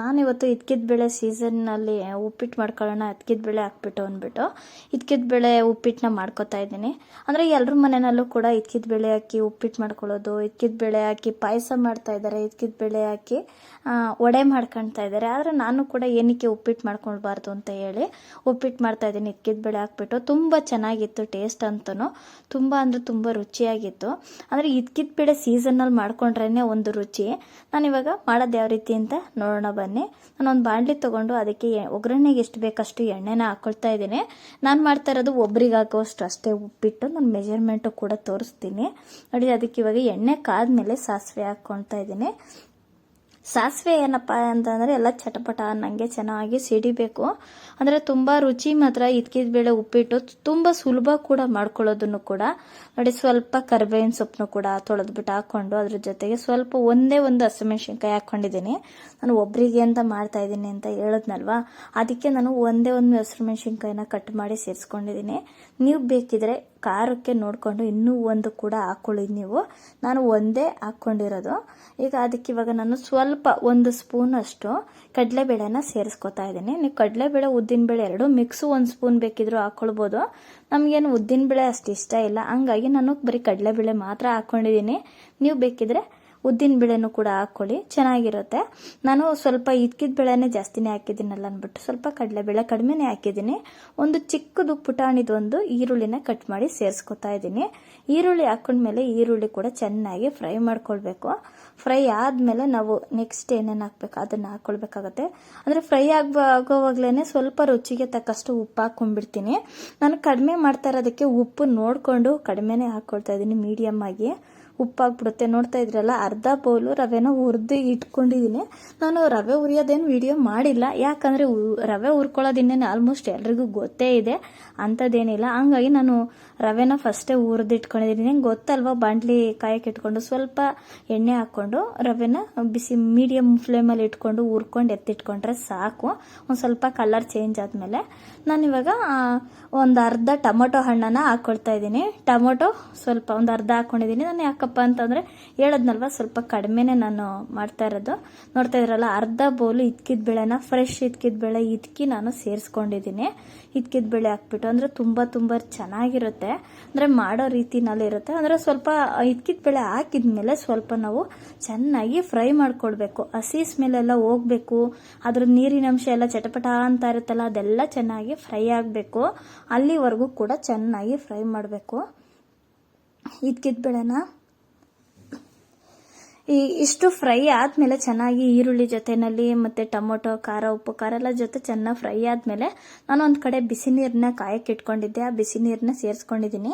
ನಾನಿವತ್ತು ಇದ್ಕಿದ ಬೇಳೆ ಸೀಸನ್ನಲ್ಲಿ ಉಪ್ಪಿಟ್ಟು ಮಾಡ್ಕೊಳ್ಳೋಣ ಅದ್ಕಿದ ಬೇಳೆ ಹಾಕ್ಬಿಟ್ಟು ಅಂದ್ಬಿಟ್ಟು ಇದ್ಕಿದ ಬೇಳೆ ಉಪ್ಪಿಟ್ಟನ್ನ ಮಾಡ್ಕೊತಾ ಇದ್ದೀನಿ. ಅಂದರೆ ಎಲ್ಲರ ಮನೆಯಲ್ಲೂ ಕೂಡ ಇದ್ಕಿದ ಬೇಳೆ ಹಾಕಿ ಉಪ್ಪಿಟ್ಟು ಮಾಡ್ಕೊಳ್ಳೋದು ಇದ್ಕಿದ ಬೇಳೆ ಹಾಕಿ ಪಾಯಸ ಮಾಡ್ತಾ ಇದ್ದಾರೆ ಇದ್ಕಿದ ಬೇಳೆ ಹಾಕಿ ವಡೆ ಮಾಡ್ಕೊಳ್ತಾ ಇದ್ದಾರೆ. ಆದರೆ ನಾನು ಕೂಡ ಏನಕ್ಕೆ ಉಪ್ಪಿಟ್ಟು ಮಾಡ್ಕೊಳ್ಬಾರ್ದು ಅಂತ ಹೇಳಿ ಉಪ್ಪಿಟ್ಟು ಮಾಡ್ತಾ ಇದ್ದೀನಿ. ಇದ್ಕಿದ ಬೇಳೆ ಹಾಕ್ಬಿಟ್ಟು ತುಂಬ ಚೆನ್ನಾಗಿತ್ತು ಟೇಸ್ಟ್ ಅಂತೂ ತುಂಬ ಅಂದರೆ ತುಂಬ ರುಚಿಯಾಗಿತ್ತು. ಅಂದರೆ ಇದ್ಕಿದ ಬೇಳೆ ಸೀಸನ್ನಲ್ಲಿ ಮಾಡ್ಕೊಂಡ್ರೇ ಒಂದು ರುಚಿ. ನಾನಿವಾಗ ಮಾಡೋದು ಯಾವ ರೀತಿ ಅಂತ ನೋಡೋಣ ಬನ್ನಿ. ನಾನೊಂದು ಬಾಣಲಿ ತೊಗೊಂಡು ಅದಕ್ಕೆ ಒಗ್ಗರಣೆಗೆ ಎಷ್ಟು ಬೇಕಷ್ಟು ಎಣ್ಣೆನ ಹಾಕ್ಕೊಳ್ತಾ ಇದ್ದೀನಿ. ನಾನು ಮಾಡ್ತಾ ಇರೋದು ಒಬ್ರಿಗೆ ಹಾಕೋಷ್ಟು ಅಷ್ಟೇ ಉಪ್ಪಿಟ್ಟು. ನಾನು ಮೆಜರ್ಮೆಂಟು ಕೂಡ ತೋರಿಸ್ತೀನಿ. ನೋಡಿ, ಅದಕ್ಕೆ ಇವಾಗ ಎಣ್ಣೆ ಕಾದ್ಮೇಲೆ ಸಾಸಿವೆ ಹಾಕ್ಕೊಳ್ತಾ ಇದ್ದೀನಿ. ಸಾಸಿವೆ ಏನಪ್ಪ ಅಂತಂದರೆ ಎಲ್ಲ ಚಟಪಟ ಅನ್ನಂಗೆ ಚೆನ್ನಾಗಿ ಸಿಡಿಬೇಕು. ಅಂದರೆ ತುಂಬ ರುಚಿ ಮಾತ್ರ ಇದ್ಕಿದ ಬೇಳೆ ಉಪ್ಪಿಟ್ಟು ತುಂಬ ಸುಲಭ ಕೂಡ ಮಾಡ್ಕೊಳ್ಳೋದನ್ನು ಕೂಡ. ನೋಡಿ, ಸ್ವಲ್ಪ ಕರ್ಬೇವಿನ ಸೊಪ್ಪನ್ನು ಕೂಡ ತೊಳೆದ್ಬಿಟ್ಟು ಹಾಕ್ಕೊಂಡು ಅದ್ರ ಜೊತೆಗೆ ಸ್ವಲ್ಪ ಒಂದೇ ಒಂದು ಹಸಿಮೆಣ್ಸಿನ್ಕಾಯಿ ಹಾಕ್ಕೊಂಡಿದ್ದೀನಿ. ನಾನು ಒಬ್ಬರಿಗೆ ಅಂತ ಮಾಡ್ತಾ ಇದ್ದೀನಿ ಅಂತ ಹೇಳಿದ್ನಲ್ವಾ? ಅದಕ್ಕೆ ನಾನು ಒಂದೇ ಒಂದು ಹಸಿರು ಮೆಣಸಿನ್ಕಾಯಿನ ಕಟ್ ಮಾಡಿ ಸೇರಿಸ್ಕೊಂಡಿದ್ದೀನಿ. ನೀವು ಬೇಕಿದ್ರೆ ಖಾರಕ್ಕೆ ನೋಡಿಕೊಂಡು ಇನ್ನೂ ಒಂದು ಕೂಡ ಹಾಕ್ಕೊಳ್ಳಿ ನೀವು. ನಾನು ಒಂದೇ ಹಾಕ್ಕೊಂಡಿರೋದು. ಈಗ ಅದಕ್ಕೆ ಇವಾಗ ನಾನು ಸ್ವಲ್ಪ ಒಂದು ಸ್ಪೂನ್ ಅಷ್ಟು ಕಡಲೆಬೇಳೆನ ಸೇರಿಸ್ಕೊತಾ ಇದ್ದೀನಿ. ನೀವು ಕಡಲೆಬೇಳೆ, ಉದ್ದಿನಬೇಳೆ ಎರಡು ಮಿಕ್ಸು ಒಂದು ಸ್ಪೂನ್ ಬೇಕಿದ್ರೂ ಹಾಕ್ಕೊಳ್ಬೋದು ನಮಗೇನು ಉದ್ದಿನಬೇಳೆ ಅಷ್ಟು ಇಷ್ಟ ಇಲ್ಲ. ಹಂಗಾಗಿ ನಾನು ಬರೀ ಕಡಲೆಬೇಳೆ ಮಾತ್ರ ಹಾಕ್ಕೊಂಡಿದ್ದೀನಿ ನೀವು ಬೇಕಿದ್ರೆ ಉದ್ದಿನ ಬೇಳೆನೂ ಕೂಡ ಹಾಕ್ಕೊಳ್ಳಿ. ಚೆನ್ನಾಗಿರುತ್ತೆ. ನಾನು ಸ್ವಲ್ಪ ಇದ್ಕಿದ ಬೇಳೆನೇ ಜಾಸ್ತಿನೇ ಹಾಕಿದ್ದೀನಲ್ಲ ಅಂದ್ಬಿಟ್ಟು ಸ್ವಲ್ಪ ಕಡಲೆಬೇಳೆ ಕಡಿಮೆನೇ ಹಾಕಿದ್ದೀನಿ. ಒಂದು ಚಿಕ್ಕದು ಪುಟಾಣಿದೊಂದು ಈರುಳ್ಳಿನ ಕಟ್ ಮಾಡಿ ಸೇರಿಸ್ಕೊತಾ ಇದ್ದೀನಿ. ಈರುಳ್ಳಿ ಹಾಕೊಂಡ್ಮೇಲೆ ಈರುಳ್ಳಿ ಕೂಡ ಚೆನ್ನಾಗಿ ಫ್ರೈ ಮಾಡ್ಕೊಳ್ಬೇಕು. ಫ್ರೈ ಆದಮೇಲೆ ನಾವು ನೆಕ್ಸ್ಟ್ ಏನೇನು ಹಾಕ್ಬೇಕು ಅದನ್ನು ಹಾಕ್ಕೊಳ್ಬೇಕಾಗತ್ತೆ ಅಂದರೆ ಫ್ರೈ ಆಗ ಸ್ವಲ್ಪ ರುಚಿಗೆ ತಕ್ಕಷ್ಟು ಉಪ್ಪು ಹಾಕ್ಕೊಂಡ್ಬಿಡ್ತೀನಿ ನಾನು ಕಡಿಮೆ ಮಾಡ್ತಾ ಇರೋದಕ್ಕೆ ಉಪ್ಪು ನೋಡಿಕೊಂಡು ಕಡಿಮೆನೇ ಹಾಕ್ಕೊಳ್ತಾ ಇದ್ದೀನಿ ಮೀಡಿಯಮ್ ಆಗಿ. ಉಪ್ಪಾಗ್ಬಿಡುತ್ತೆ. ನೋಡ್ತಾ ಇದ್ರಲ್ಲ, ಅರ್ಧ ಬೌಲು ರವೆನ ಹುರಿದು ಇಟ್ಕೊಂಡಿದ್ದೀನಿ ನಾನು ರವೆ ಉರಿಯೋದೇನು ವಿಡಿಯೋ ಮಾಡಿಲ್ಲ. ಯಾಕಂದರೆ ರವೆ ಹುರ್ಕೊಳ್ಳೋದಿನ್ನೇನು ಆಲ್ಮೋಸ್ಟ್ ಎಲ್ರಿಗೂ ಗೊತ್ತೇ ಇದೆ. ಅಂಥದ್ದೇನಿಲ್ಲ ಹಂಗಾಗಿ ನಾನು ರವೆನ ಫಸ್ಟೇ ಹುರಿದು ಇಟ್ಕೊಂಡಿದ್ದೀನಿ ಗೊತ್ತಲ್ವಾ ಬಾಂಡ್ಲಿ ಕಾಯಕ್ಕೆ ಇಟ್ಕೊಂಡು ಸ್ವಲ್ಪ ಎಣ್ಣೆ ಹಾಕ್ಕೊಂಡು ರವೆನ ಬಿಸಿ ಮೀಡಿಯಮ್ ಫ್ಲೇಮಲ್ಲಿ ಇಟ್ಕೊಂಡು ಹುರ್ಕೊಂಡು ಎತ್ತಿಟ್ಕೊಂಡ್ರೆ ಸಾಕು. ಒಂದು ಸ್ವಲ್ಪ ಕಲರ್ ಚೇಂಜ್ ಆದಮೇಲೆ ನಾನಿವಾಗ ಒಂದು ಅರ್ಧ ಟೊಮೊಟೊ ಹಣ್ಣನ್ನು ಹಾಕ್ಕೊಳ್ತಾ ಇದ್ದೀನಿ. ಟೊಮೊಟೊ ಸ್ವಲ್ಪ ಒಂದು ಅರ್ಧ ಹಾಕ್ಕೊಂಡಿದ್ದೀನಿ ನಾನು ಯಾಕಪ್ಪ ಅಂತಂದರೆ ಹೇಳದ್ನಲ್ವ, ಸ್ವಲ್ಪ ಕಡಿಮೆನೇ ನಾನು ಮಾಡ್ತಾ ಇರೋದು. ನೋಡ್ತಾ ಇದ್ರಲ್ಲ, ಅರ್ಧ ಬೌಲು ಇದ್ಕಿದ ಬೇಳೆನ ಫ್ರೆಶ್ ಇದ್ಕಿದ ಬೇಳೆ ಇದ್ಕಿ ನಾನು ಸೇರಿಸ್ಕೊಂಡಿದ್ದೀನಿ. ಇದ್ಕಿದ ಬೇಳೆ ಹಾಕ್ಬಿಟ್ಟು, ಅಂದರೆ ತುಂಬ ತುಂಬ ಚೆನ್ನಾಗಿರುತ್ತೆ. ಅಂದರೆ ಮಾಡೋ ರೀತಿನಲ್ಲಿ ಇರುತ್ತೆ. ಅಂದರೆ ಸ್ವಲ್ಪ ಇದ್ಕಿದ ಬೇಳೆ ಹಾಕಿದ್ಮೇಲೆ ಸ್ವಲ್ಪ ನಾವು ಚೆನ್ನಾಗಿ ಫ್ರೈ ಮಾಡ್ಕೊಳ್ಬೇಕು. ಹಸಿ ಮೇಲೆಲ್ಲ ಹೋಗ್ಬೇಕು. ಅದ್ರ ನೀರಿನ ಅಂಶ ಎಲ್ಲ ಚಟಪಟ ಅಂತ ಇರುತ್ತಲ್ಲ, ಅದೆಲ್ಲ ಚೆನ್ನಾಗಿ ಫ್ರೈ ಆಗಬೇಕು. ಅಲ್ಲಿವರೆಗೂ ಕೂಡ ಚೆನ್ನಾಗಿ ಫ್ರೈ ಮಾಡಬೇಕು. ಇದ್ಕಿದ ಬೇಳೆನ ಈ ಇಷ್ಟು ಫ್ರೈ ಆದಮೇಲೆ ಚೆನ್ನಾಗಿ ಈರುಳ್ಳಿ ಜೊತೆನಲ್ಲಿ ಮತ್ತು ಟೊಮೊಟೊ, ಖಾರ, ಉಪ್ಪು, ಖಾರ ಎಲ್ಲ ಜೊತೆ ಚೆನ್ನಾಗಿ ಫ್ರೈ ಆದಮೇಲೆ ನಾನು ಒಂದು ಕಡೆ ಬಿಸಿ ನೀರನ್ನ ಕಾಯಕ್ಕೆ ಇಟ್ಕೊಂಡಿದ್ದೆ. ಆ ಬಿಸಿ ನೀರನ್ನ ಸೇರಿಸ್ಕೊಂಡಿದ್ದೀನಿ.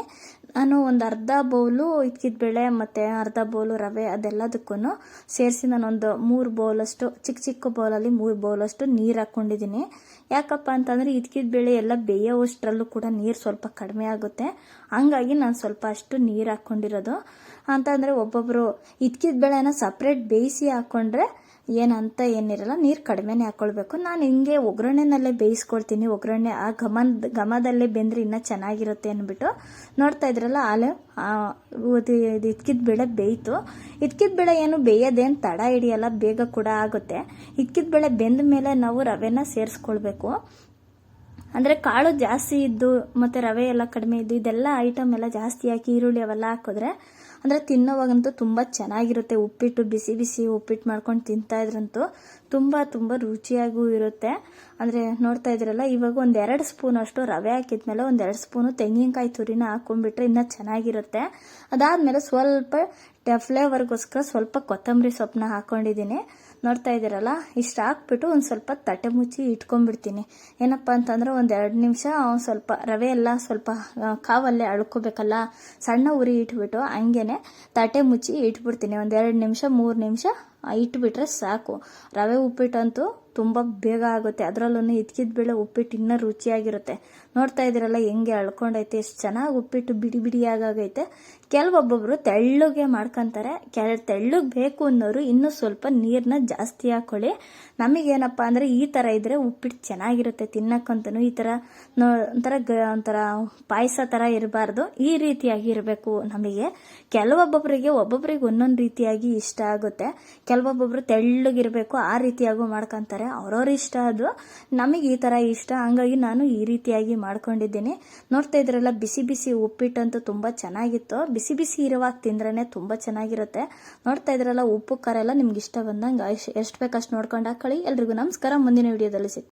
ನಾನು ಒಂದು ಅರ್ಧ ಬೌಲು ಬೇಳೆ ಮತ್ತು ಅರ್ಧ ಬೌಲು ರವೆ ಅದೆಲ್ಲದಕ್ಕೂ ಸೇರಿಸಿ ನಾನೊಂದು ಮೂರು ಬೌಲಷ್ಟು, ಚಿಕ್ಕ ಚಿಕ್ಕ ಬೌಲಲ್ಲಿ ಮೂರು ಬೌಲಷ್ಟು ನೀರು ಹಾಕ್ಕೊಂಡಿದ್ದೀನಿ. ಯಾಕಪ್ಪ ಅಂತಂದರೆ ಇದ್ಕಿದ ಬೇಳೆ ಎಲ್ಲ ಬೇಯೋವಷ್ಟರಲ್ಲೂ ಕೂಡ ನೀರು ಸ್ವಲ್ಪ ಕಡಿಮೆ ಆಗುತ್ತೆ. ಹಂಗಾಗಿ ನಾನು ಸ್ವಲ್ಪ ಅಷ್ಟು ನೀರು ಹಾಕ್ಕೊಂಡಿರೋದು. ಅಂತಂದರೆ ಒಬ್ಬೊಬ್ಬರು ಇದ್ಕಿದ ಬೆಳೆನ ಸಪ್ರೇಟ್ ಬೇಯಿಸಿ ಹಾಕ್ಕೊಂಡ್ರೆ ಏನಂತ ಏನಿರಲ್ಲ, ನೀರು ಕಡಿಮೆನೇ ಹಾಕ್ಕೊಳ್ಬೇಕು ನಾನು ಹಿಂಗೆ ಒಗ್ಗರಣೆನಲ್ಲೇ ಬೇಯಿಸ್ಕೊಳ್ತೀನಿ. ಒಗ್ಗರಣೆ ಆ ಘಮದ, ಘಮದಲ್ಲೇ ಬೆಂದರೆ ಇನ್ನೂ ಚೆನ್ನಾಗಿರುತ್ತೆ ಅಂದ್ಬಿಟ್ಟು ನೋಡ್ತಾ ಇದ್ರಲ್ಲ, ಆಲೆ ಇದು ಇದ್ಕಿದ ಬೆಳೆ ಬೇಯಿತು. ಇದ್ಕಿದ ಬೆಳೆ ಏನು ಬೇಯೋದೇನು ತಡ ಹಿಡಿಯಲ್ಲ, ಬೇಗ ಕೂಡ ಆಗುತ್ತೆ. ಇದ್ಕಿದ ಬೆಳೆ ಬೆಂದ ಮೇಲೆ ನಾವು ರವೆನ ಸೇರಿಸ್ಕೊಳ್ಬೇಕು. ಅಂದರೆ ಕಾಳು ಜಾಸ್ತಿ ಇದ್ದು ಮತ್ತು ರವೆ ಎಲ್ಲ ಕಡಿಮೆ ಇದ್ದು ಇದೆಲ್ಲ ಐಟಮ್ ಎಲ್ಲ ಜಾಸ್ತಿ ಹಾಕಿ ಈರುಳ್ಳಿ ಅವೆಲ್ಲ ಹಾಕಿದ್ರೆ ಅಂದರೆ ತಿನ್ನೋವಾಗಂತೂ ತುಂಬ ಚೆನ್ನಾಗಿರುತ್ತೆ. ಉಪ್ಪಿಟ್ಟು, ಬಿಸಿ ಬಿಸಿ ಉಪ್ಪಿಟ್ಟು ಮಾಡ್ಕೊಂಡು ತಿಂತಾ ಇದ್ರಂತೂ ತುಂಬ ತುಂಬ ರುಚಿಯಾಗೂ ಇರುತ್ತೆ. ಅಂದರೆ ನೋಡ್ತಾ ಇದ್ರಲ್ಲ ಇವಾಗ ಒಂದು ಎರಡು ಸ್ಪೂನ್ ಅಷ್ಟು ರವೆ ಹಾಕಿದ್ಮೇಲೆ ಒಂದು ಎರಡು ಸ್ಪೂನು ತೆಂಗಿನಕಾಯಿ ತುರಿನ ಹಾಕೊಂಡ್ಬಿಟ್ರೆ ಇನ್ನೂ ಚೆನ್ನಾಗಿರುತ್ತೆ. ಅದಾದಮೇಲೆ ಸ್ವಲ್ಪ ಫ್ಲೇವರ್ಗೋಸ್ಕರ ಸ್ವಲ್ಪ ಕೊತ್ತಂಬರಿ ಸೊಪ್ಪನ್ನ ಹಾಕ್ಕೊಂಡಿದ್ದೀನಿ ನೋಡ್ತಾ ಇದ್ದೀರಲ್ಲ? ಇಷ್ಟು ಹಾಕ್ಬಿಟ್ಟು ಒಂದು ಸ್ವಲ್ಪ ತಟ್ಟೆ ಮುಚ್ಚಿ ಇಟ್ಕೊಂಡ್ಬಿಡ್ತೀನಿ. ಏನಪ್ಪ ಅಂತಂದ್ರೆ ಒಂದು ಎರಡು ನಿಮಿಷ ಸ್ವಲ್ಪ ರವೆ ಎಲ್ಲ ಸ್ವಲ್ಪ ಕಾವಲ್ಲೇ ಅಳ್ಕೋಬೇಕಲ್ಲ? ಸಣ್ಣ ಉರಿ ಇಟ್ಬಿಟ್ಟು ಹಂಗೇನೆ ತಟ್ಟೆ ಮುಚ್ಚಿ ಇಟ್ಬಿಡ್ತೀನಿ. ಒಂದು ಎರಡು ನಿಮಿಷ, ಮೂರು ನಿಮಿಷ ಇಟ್ಬಿಟ್ರೆ ಸಾಕು. ರವೆ ಉಪ್ಪಿಟ್ಟಂತೂ ತುಂಬ ಬೇಗ ಆಗುತ್ತೆ. ಅದರಲ್ಲೂ ಇದ್ಕಿದ ಬೇಳೆ ಉಪ್ಪಿಟ್ಟು ಇನ್ನೂ ರುಚಿಯಾಗಿರುತ್ತೆ. ನೋಡ್ತಾ ಇದ್ದೀರಲ್ಲ, ಹೆಂಗೆ ಅಳ್ಕೊಂಡೈತೆ, ಎಷ್ಟು ಚೆನ್ನಾಗಿ ಉಪ್ಪಿಟ್ಟು ಬಿಡಿ ಬಿಡಿಯಾಗೈತೆ ಕೆಲವೊಬ್ಬೊಬ್ಬರು ತೆಳ್ಳಗೆ ಮಾಡ್ಕೊಂತಾರೆ. ಕೆಲ, ತೆಳ್ಳಗೆ ಬೇಕು ಅನ್ನೋರು ಇನ್ನೂ ಸ್ವಲ್ಪ ನೀರನ್ನ ಜಾಸ್ತಿ ಹಾಕ್ಕೊಳ್ಳಿ ನಮಗೇನಪ್ಪ ಅಂದರೆ, ಈ ಥರ ಇದ್ದರೆ ಉಪ್ಪಿಟ್ಟು ಚೆನ್ನಾಗಿರುತ್ತೆ ತಿನ್ನಕ್ಕಂತೂ ಈ ಥರ ಒಂಥರ ಗ, ಒಂಥರ ಪಾಯಸ ಥರ ಇರಬಾರ್ದು. ಈ ರೀತಿಯಾಗಿ ಇರಬೇಕು ನಮಗೆ. ಕೆಲವೊಬ್ಬೊಬ್ಬರಿಗೆ ಒಬ್ಬೊಬ್ಬರಿಗೆ ಒಂದೊಂದು ರೀತಿಯಾಗಿ ಇಷ್ಟ ಆಗುತ್ತೆ. ಕೆಲವೊಬ್ಬೊಬ್ರು ತೆಳ್ಳಗಿರಬೇಕು, ಆ ರೀತಿಯಾಗೂ ಮಾಡ್ಕೊತಾರೆ. ಅವ್ರವ್ರ ಇಷ್ಟ ಅದು. ನಮಗೆ ಈ ಥರ ಇಷ್ಟ. ಹಂಗಾಗಿ ನಾನು ಈ ರೀತಿಯಾಗಿ ಮಾಡ್ಕೊಂಡಿದ್ದೀನಿ. ನೋಡ್ತಾ ಇದ್ರಲ್ಲ, ಬಿಸಿ ಬಿಸಿ ಉಪ್ಪಿಟ್ಟಂತೂ ತುಂಬ ಚೆನ್ನಾಗಿತ್ತು. ಬಿಸಿ ಬಿಸಿ ಇರುವಾಗ ತಿಂದ್ರೇ ತುಂಬ ಚೆನ್ನಾಗಿರುತ್ತೆ. ನೋಡ್ತಾ ಇದ್ರಲ್ಲ, ಉಪ್ಪು, ಖಾರ ಎಲ್ಲ ನಿಮ್ಗೆ ಇಷ್ಟ ಬಂದಂಗೆ, ಎಷ್ಟು ಬೇಕಷ್ಟು ನೋಡ್ಕೊಂಡು ಹಾಕೊಳ್ಳಿ. ಎಲ್ರಿಗೂ ನಮಸ್ಕಾರ. ಮುಂದಿನ ವಿಡಿಯೋದಲ್ಲಿ ಸಿಗ್ತೀನಿ.